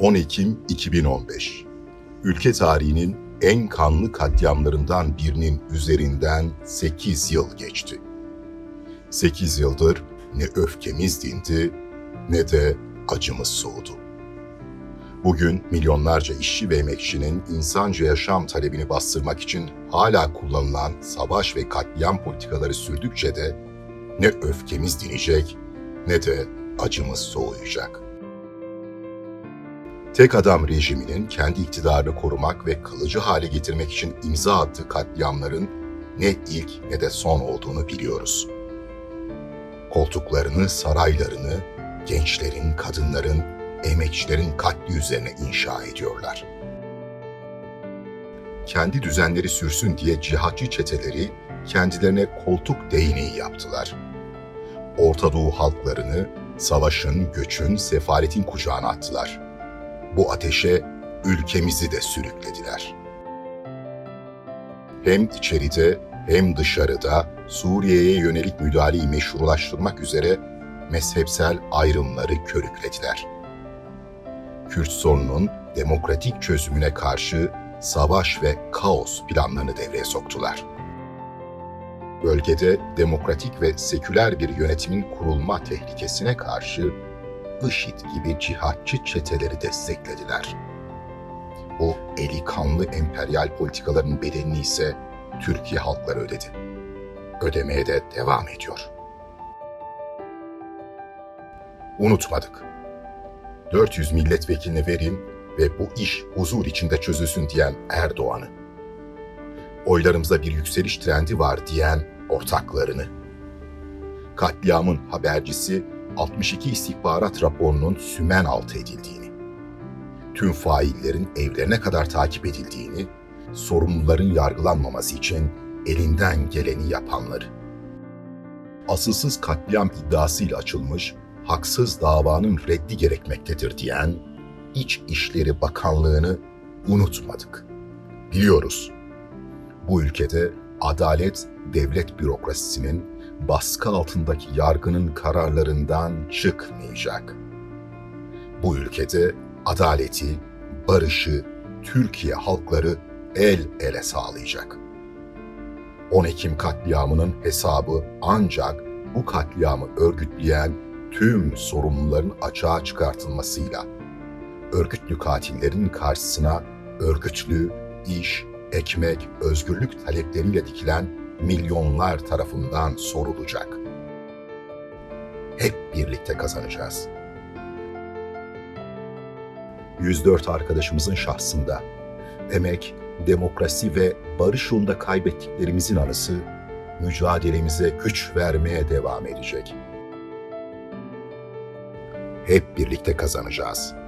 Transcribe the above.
10 Ekim 2015 Ülke tarihinin en kanlı katliamlarından birinin üzerinden 8 yıl geçti. 8 yıldır ne öfkemiz dindi ne de acımız soğudu. Bugün milyonlarca işçi ve emekçinin insanca yaşam talebini bastırmak için hala kullanılan savaş ve katliam politikaları sürdükçe de ne öfkemiz dinecek ne de acımız soğuyacak. Tek adam rejiminin kendi iktidarını korumak ve kalıcı hale getirmek için imza attığı katliamların ne ilk ne de son olduğunu biliyoruz. Koltuklarını, saraylarını gençlerin, kadınların, emekçilerin katli üzerine inşa ediyorlar. Kendi düzenleri sürsün diye cihatçı çeteleri kendilerine koltuk değneği yaptılar. Orta Doğu halklarını savaşın, göçün, sefaletin kucağına attılar. Bu ateşe ülkemizi de sürüklediler. Hem içeride hem dışarıda Suriye'ye yönelik müdahaleyi meşrulaştırmak üzere mezhepsel ayrımları körüklediler. Kürt sorunun demokratik çözümüne karşı savaş ve kaos planlarını devreye soktular. Bölgede demokratik ve seküler bir yönetimin kurulma tehlikesine karşı IŞİD gibi cihatçı çeteleri desteklediler. Bu eli kanlı emperyal politikaların bedelini ise Türkiye halkları ödedi. Ödemeye de devam ediyor. Unutmadık. 400 milletvekiline verin ve bu iş huzur içinde çözülsün diyen Erdoğan'ı. Oylarımızda bir yükseliş trendi var diyen ortaklarını. Katliamın habercisi 62 istihbarat raporunun sümen altı edildiğini, tüm faillerin evlerine kadar takip edildiğini, sorumluların yargılanmaması için elinden geleni yapanları. Asılsız katliam iddiasıyla açılmış haksız davanın reddi gerekmektedir diyen İç İşleri Bakanlığı'nı unutmadık. Biliyoruz, bu ülkede adalet devlet bürokrasisinin baskı altındaki yargının kararlarından çıkmayacak. Bu ülkede adaleti, barışı Türkiye halkları el ele sağlayacak. 10 Ekim katliamının hesabı ancak bu katliamı örgütleyen tüm sorumluların açığa çıkartılmasıyla örgütlü katillerin karşısına örgütlü, iş, ekmek, özgürlük talepleriyle dikilen milyonlar tarafından sorulacak. Hep birlikte kazanacağız. 104 arkadaşımızın şahsında emek, demokrasi ve barış yolunda kaybettiklerimizin anısı mücadelemize güç vermeye devam edecek. Hep birlikte kazanacağız.